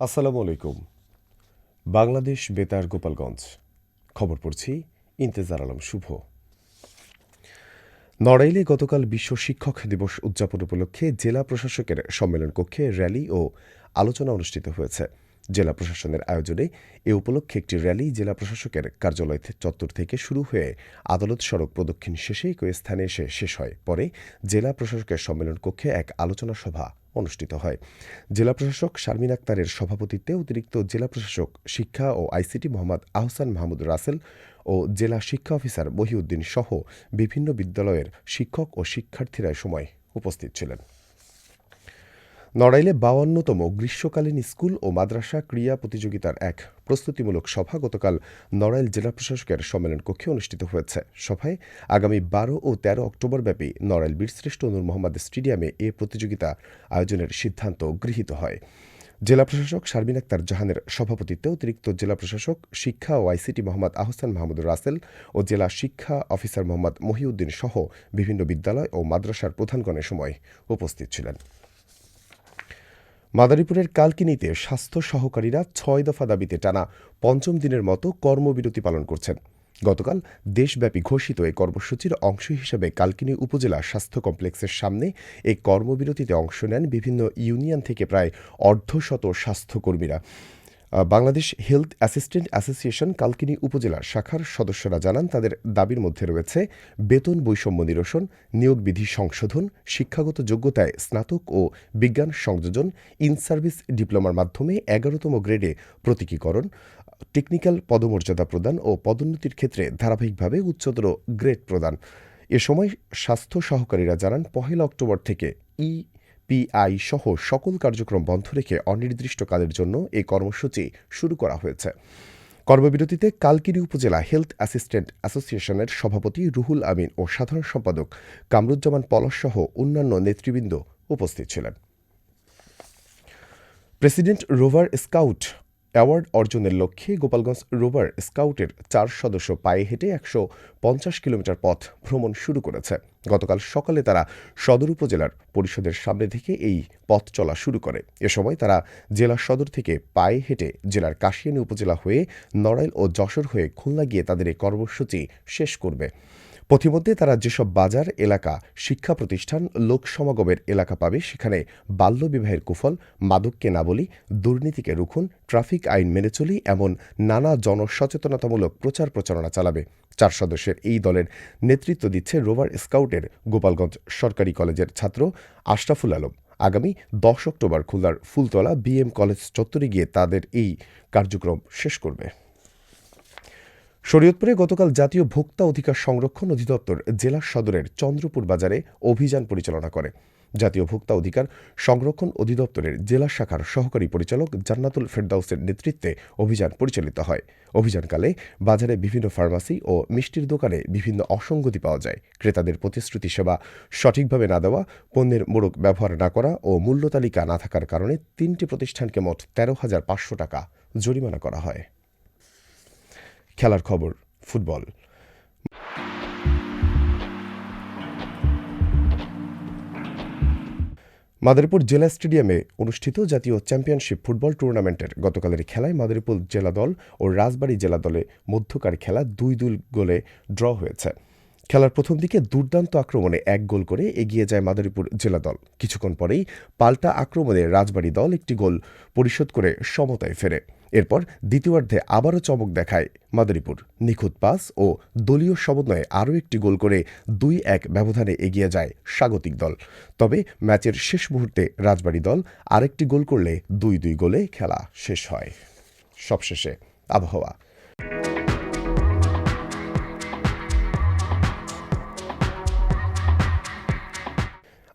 আসসালামু আলাইকুম। বাংলাদেশ বেতার গোপালগঞ্জ। খবর পড়ছি ইন্তেজার আলম শুভ। নড়াইলে গতকাল বিশ্ব শিক্ষক দিবস উদযাপন উপলক্ষে জেলা প্রশাসকের সম্মেলন কক্ষে র্যালি ও আলোচনা অনুষ্ঠিত হয়েছে। জেলা প্রশাসনের আয়োজনে এ উপলক্ষে একটি র্যালি জেলা প্রশাসকের কার্যালয় চত্বর থেকে শুরু হয়ে আদালত সড়ক প্রদক্ষিণ শেষে একই স্থানে এসে শেষ হয়। পরে জেলা প্রশাসকের সম্মেলন কক্ষে এক আলোচনা সভা অনুষ্ঠিত হয়। জেলা প্রশাসক শারমিন আক্তারের সভাপতিত্বে অতিরিক্ত জেলা প্রশাসক শিক্ষা ও আইসিটি মোহাম্মদ আহসান মাহমুদ রাসেল ও জেলা শিক্ষা অফিসার মহিউদ্দিন সহ বিভিন্ন বিদ্যালয়ের শিক্ষক ও শিক্ষার্থীরা সময় উপস্থিত ছিলেন। নড়াইলে বাউান্নতম গ্রীষ্মকালীন স্কুল ও মাদ্রাসা ক্রীড়া প্রতিযোগিতার এক প্রস্তুতিমূলক সভা গতকাল নড়াইল জেলা প্রশাসকের সম্মেলন কক্ষে অনুষ্ঠিত হয়েছে। সভায় আগামী বারো ও তেরো অক্টোবর ব্যাপী নড়াইল বীরশ্রেষ্ঠ নূর মোহাম্মদ স্টেডিয়ামে এ প্রতিযোগিতা আয়োজনের সিদ্ধান্ত গৃহীত হয়। জেলা প্রশাসক শারমিন আক্তার জাহানের সভাপতিত্বে অতিরিক্ত জেলা প্রশাসক শিক্ষা ও আইসিটি মোহাম্মদ আহসান মাহমুদ রাসেল ও জেলা শিক্ষা অফিসার মোহাম্মদ মহিউদ্দিন সহ বিভিন্ন বিদ্যালয় ও মাদ্রাসার প্রধানগণের সময় উপস্থিত ছিলেন। মাদারীপুরের কালকিনিতে স্বাস্থ্য সহকারীরা ছয় দফা দাবিতে টানা পঞ্চম দিনের মতো কর্মবিরতি পালন করছেন। গতকাল দেশব্যাপী ঘোষিত এই কর্মসূচির অংশ হিসেবে কালকিনি উপজেলা স্বাস্থ্য কমপ্লেক্সের সামনে এই কর্মবিরতিতে অংশ নেন বিভিন্ন ইউনিয়ন থেকে প্রায় অর্ধশত স্বাস্থ্যকর্মীরা। Bangladesh health assistant association Kalkini উপজেলার শাখার সদস্যরা জানান, তাদের দাবির মধ্যে রয়েছে বেতন বৈষম্য নিরসন, নিয়োগ বিধি সংশোধন, শিক্ষাগত যোগ্যতায় স্নাতক ও বিজ্ঞান সংযোজন ইন সার্ভিস ডিপ্লোমার মাধ্যমে এগারোতম গ্রেডে প্রতীকীকরণ, টেকনিক্যাল পদমর্যাদা প্রদান ও পদোন্নতির ক্ষেত্রে ধারাবাহিকভাবে উচ্চতর গ্রেড প্রদান। এ সময় স্বাস্থ্য সহকারীরা জানান, পহেলা অক্টোবর থেকে ই পিআই সহ সকল কার্যক্রম বন্ধ রেখে অনির্দিষ্টকালের জন্য এই কর্মসূচি শুরু করা হয়েছে। কর্মবিরতিতে কালকিরি উপজেলা হেলথ অ্যাসিস্ট্যান্ট অ্যাসোসিয়েশনের সভাপতি রুহুল আমিন ও সাধারণ সম্পাদক কামরুজ্জামান পলস সহ অন্যান্য নেতৃবৃন্দ উপস্থিত ছিলেন। প্রেসিডেন্ট রোভার স্কাউট অ্যাওয়ার্ড অর্জনের লক্ষ্যে গোপালগঞ্জ রোভার স্কাউটের চার সদস্য পায়ে হেঁটে একশো পঞ্চাশ কিলোমিটার পথ ভ্রমণ শুরু করেছে। গতকাল সকালে তারা সদর উপজেলার পরিষদের সামনে থেকে এই পথ চলা শুরু করে। এ সময় তারা জেলা সদর থেকে পায়ে হেঁটে জেলার কাশিয়ানী উপজেলা হয়ে নড়াইল ও যশোর হয়ে খুলনা গিয়ে তাদের এই কর্মসূচি শেষ করবে। পথিমধ্যে তারা যেসব বাজার, এলাকা, শিক্ষা প্রতিষ্ঠান, লোক সমাগমের এলাকা পাবে, সেখানে বাল্যবিবাহের কুফল, মাদককে না বলি, দুর্নীতিকে রুখুন, ট্রাফিক আইন মেনে চলি এমন নানা জনসচেতনতামূলক প্রচার প্রচারণা চালাবে। চার সদস্যের এই দলের নেতৃত্ব দিচ্ছে রোভার স্কাউটের গোপালগঞ্জ সরকারি কলেজের ছাত্র আশরাফুল আলম। আগামী দশ অক্টোবর খুলনার ফুলতলা বিএম কলেজ চত্বরে গিয়ে তাদের এই কার্যক্রম শেষ করবে। শরীয়তপুরে গতকাল জাতীয় ভোক্তা অধিকার সংরক্ষণ অধিদপ্তর জেলা সদরের চন্দ্রপুর বাজারে অভিযান পরিচালনা করে। জাতীয় ভোক্তা অধিকার সংরক্ষণ অধিদপ্তরের জেলা শাখার সহকারী পরিচালক জান্নাতুল ফেরদাউসের নেতৃত্বে অভিযান পরিচালিত হয়। অভিযানকালে বাজারে বিভিন্ন ফার্মাসি ও মিষ্টির দোকানে বিভিন্ন অসঙ্গতি পাওয়া যায়। ক্রেতাদের প্রতিশ্রুতি সেবা সঠিকভাবে না দেওয়া, পণ্যের মোড়ক ব্যবহার না করা ও মূল্য তালিকা না থাকার কারণে তিনটি প্রতিষ্ঠানকে মোট তেরো হাজার পাঁচশো টাকা জরিমানা করা হয়। খেলার খবর, ফুটবল। মাদারীপুর জেলা স্টেডিয়ামে অনুষ্ঠিত জাতীয় চ্যাম্পিয়নশিপ ফুটবল টুর্নামেন্টের গতকালের খেলায় মাদারীপুর জেলা দল ও রাজবাড়ী জেলা দলে মধ্যকার খেলা দুই দুই গোলে ড্র হয়েছে। খেলার প্রথম দিকে দুর্দান্ত আক্রমণে এক গোল করে এগিয়ে যায় মাদারীপুর জেলা দল। কিছুক্ষণ পরেই পাল্টা আক্রমণে রাজবাড়ী দল একটি গোল পরিশোধ করে সমতায় ফেরে। এরপর দ্বিতীয়ার্ধে আবারও চমক দেখায় মাদারীপুর। নিখুঁত পাস ও দলীয় সমন্বয়ে আরও একটি গোল করে দুই এক ব্যবধানে এগিয়ে যায় স্বাগতিক দল। তবে ম্যাচের শেষ মুহূর্তে রাজবাড়ী দল আরেকটি গোল করলে দুই দুই গোলে খেলা শেষ হয়। সবশেষে আবহাওয়া।